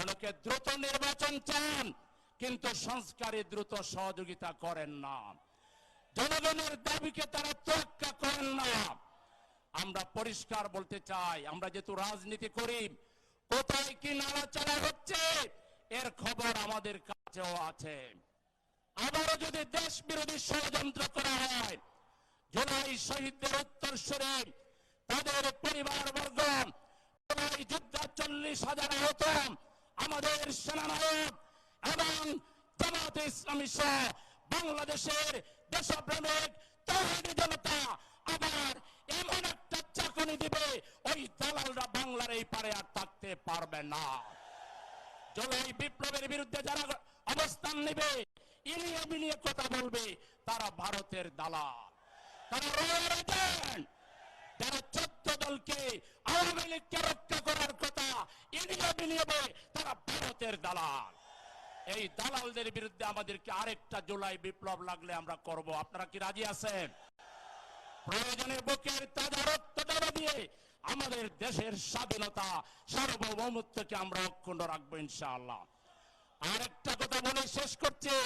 অনেকে দ্রুত নির্বাচন চান, কিন্তু সংস্কারে দ্রুত সহযোগিতা করেন না। জনগণের দাবিকে তারা তোয়াক্কা করেন না। আমরা পরিষ্কার বলতে চাই, আমরা যেহেতু রাজনীতি করি, কোথায় কি নাড়াচাড়া হচ্ছে, এর খবর আমাদের কাছেও আছে। আবারও যদি দেশ বিরোধী ষড়যন্ত্র করা হয়, জুলাই শহীদদের উত্তরসূরি, তাদের পরিবার জুলাই যুদ্ধ চল্লিশ হাজার আহত আমাদের সেনানায়ক এবং জামাতে ইসলামী সহ বাংলাদেশের দেশপ্রেমিক তৌহিদি জনতা আবার এমন একটা চাকনি দিবে, ওই দালালরা বাংলার এই পারে আর থাকতে পারবে না। জুলাই বিপ্লবের বিরুদ্ধে যারা অবস্থান নেবে ইনিয়ে বিনিয়ে কথা বলবে, তারা ভারতের দালাল। তারা রয়ের এজেন্ট যারা চোদ্দ দলকে আওয়ামী লীগকে রক্ষা করার কথা ইনিয়ে বিনিয়ে তারা ভারতের দালাল। এই দালালদের বিরুদ্ধে আমাদেরকে আরেকটা জুলাই বিপ্লব লাগলে আমরা করব। আপনারা কি রাজি আছেন? প্রয়োজনে বুকের তাজা দিয়ে আমাদের দেশের স্বাধীনতা, সার্বভৌমত্বকে আমরা অক্ষুণ্ণ রাখব ইনশাআল্লাহ। আরেকটা কথা বলে শেষ করছি।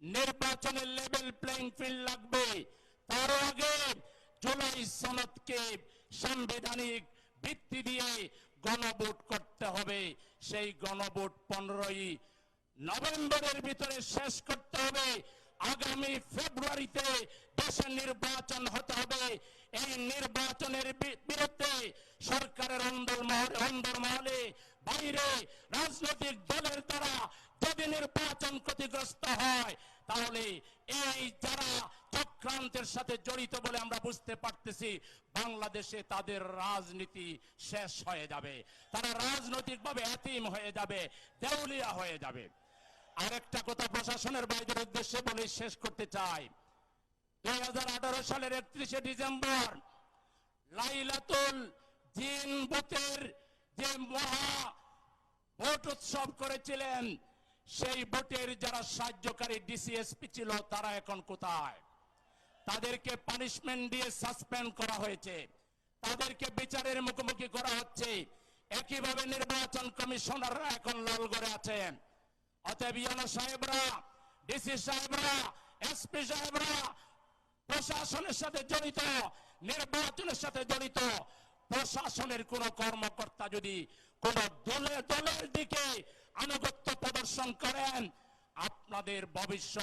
নির্বাচনের লেভেল প্লেইং ফিল্ড লাগবে। তার আগে জুলাই সনদকে সাংবিধানিক ভিত্তি দিয়ে গণভোট করতে হবে। সেই গণভোট পনেরোই নভেম্বরের ভিতরে শেষ করতে হবে। আগামী ফেব্রুয়ারিতে দেশে নির্বাচন হতে হবে। এই নির্বাচনের বিরুদ্ধে সরকারের অন্দরমহলে বাইরে রাজনৈতিক দলের দ্বারা যদি নির্বাচন ক্ষতিগ্রস্ত হয়, তাহলে এই যারা চক্রান্তের সাথে জড়িত বলে আমরা বুঝতে পারতেছি, বাংলাদেশে তাদের রাজনীতি শেষ হয়ে যাবে। তারা রাজনৈতিকভাবে এতিম হয়ে যাবে, দেউলিয়া হয়ে যাবে। আরেকটা কথা প্রশাসনের বাইরের উদ্দেশ্যে বলে শেষ করতে চাই। দুই সালের একত্রিশে ডিসেম্বর, লাইলাতুল জিন বুথের যে মহা ভোট উৎসব করেছিলেন, সেই ভোটের যারা সাহায্যকারী ডিসিএসপি ছিল, তারা এখন কোথায়? তাদেরকে পানিশমেন্ট দিয়ে সাসপেন্ড করা হয়েছে। তাদেরকে বিচারের মুখোমুখি করা হচ্ছে। একইভাবে নির্বাচন কমিশনাররা এখন লালগড়ে আছেন অতএব ইয়ানো সাহেবরা, ডিসি সাহেবরা, এসপি সাহেবরা, প্রশাসনের সাথে জড়িত, নির্বাচনের সাথে জড়িত, প্রশাসনের কোন কর্মকর্তা যদি কোন দলের দলের দিকে আনুগত্য প্রদর্শন করেন, আপনাদের ভবিষ্যৎ